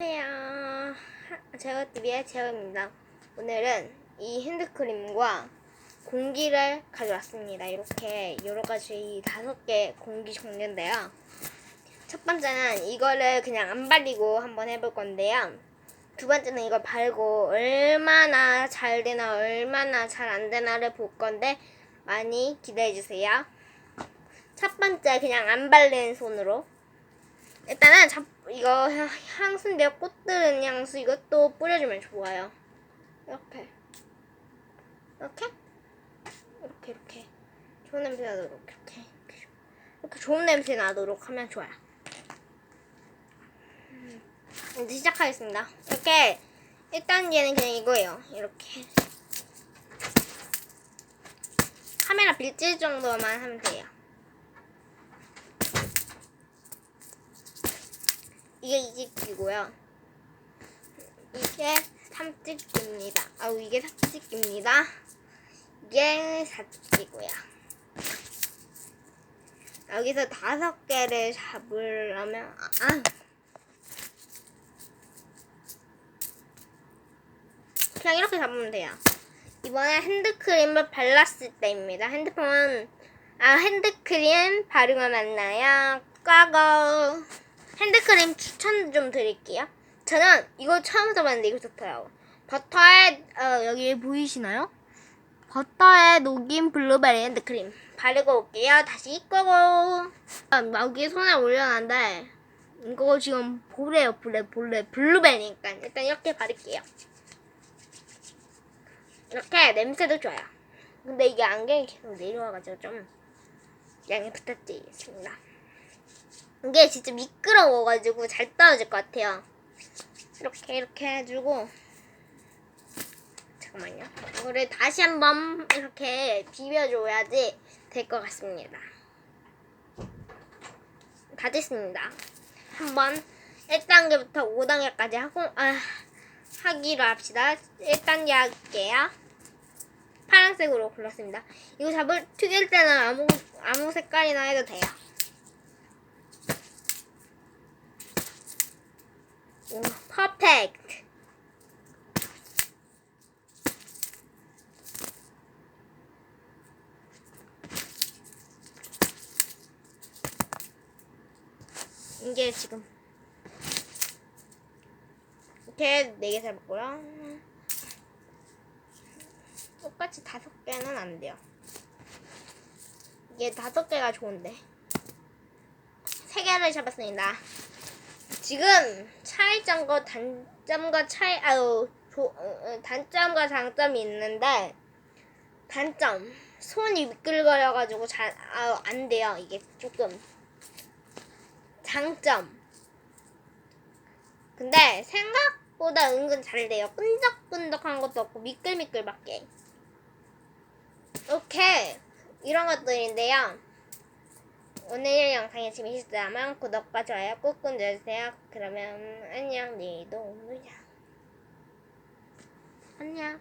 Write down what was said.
안녕하세요. 제어TV의 제어입니다. 오늘은 이 핸드크림과 공기를 가져왔습니다. 이렇게 여러 가지 다섯 개 공기 종류인데요. 첫 번째는 이거를 그냥 안 발리고 한번 해볼 건데요. 두 번째는 이걸 바르고 얼마나 잘 되나 얼마나 잘 안 되나를 볼 건데 많이 기대해 주세요. 첫 번째 그냥 안 바른 손으로 일단은 잡, 이거 향- 향수인데요. 꽃 들은 향수 이것도 뿌려주면 좋아요. 이렇게 이렇게 이렇게 이렇게 좋은 냄새 나도록 이렇게 이렇게, 좋은 냄새 나도록 하면 좋아요. 음, 이제 시작하겠습니다. 이렇게 1단계는 그냥 이거예요. 이렇게 카메라 빌질 정도만 하면 돼요. 이게 이집기고요. 이게 삼집기입니다. 아우 이게 사집기입니다. 이게 사집기고요. 여기서 다섯 개를 잡으려면 아, 아. 그냥 이렇게 잡으면 돼요. 이번에 핸드크림을 발랐을 때입니다. 핸드폰 아 핸드크림 바르고 만나요. 까고 핸드크림 추천 좀 드릴게요. 저는 이거 처음 써봤는데 이거 좋더라고. 버터에 어, 여기 보이시나요? 버터에 녹인 블루베리 핸드크림 바르고 올게요. 다시 끄고 음, 여기 손에 올려놨는데 이거 지금 보래요 보래 볼래 블루베리니까 일단 이렇게 바를게요. 이렇게 냄새도 좋아요. 근데 이게 안경이 계속 내려와가지고 좀 양해 부탁드리겠습니다. 이게 진짜 미끄러워가지고 잘 떨어질 것 같아요. 이렇게 이렇게 해주고 잠깐만요. 이거를 다시 한번 이렇게 비벼줘야지 될 것 같습니다. 다 됐습니다. 한번 1단계부터 5단계까지 하고 아, 하기로 합시다. 1단계 할게요. 파란색으로 골랐습니다. 이거 잡을 튀길 때는 아무 아무 색깔이나 해도 돼요. 퍼펙트. 이게 지금 이렇게 네개 잡았고요. 똑같이 다섯 개는 안 돼요. 이게 다섯 개가 좋은데 세 개를 잡았습니다. 지금 차이점과 단점과 차이 아유 조, 어, 어, 단점과 장점이 있는데 단점. 손이 미끌거려가지고 잘 아유 안 돼요. 이게 조금 장점. 근데 생각보다 은근 잘 돼요. 끈적끈적한 것도 없고 미끌미끌밖에. 이렇게 이런 것들인데요 오늘 영상이 재미있었다면 구독과 좋아요 꾹꾹 눌러주세요. 그러면 안녕 내일도 보자. 안녕.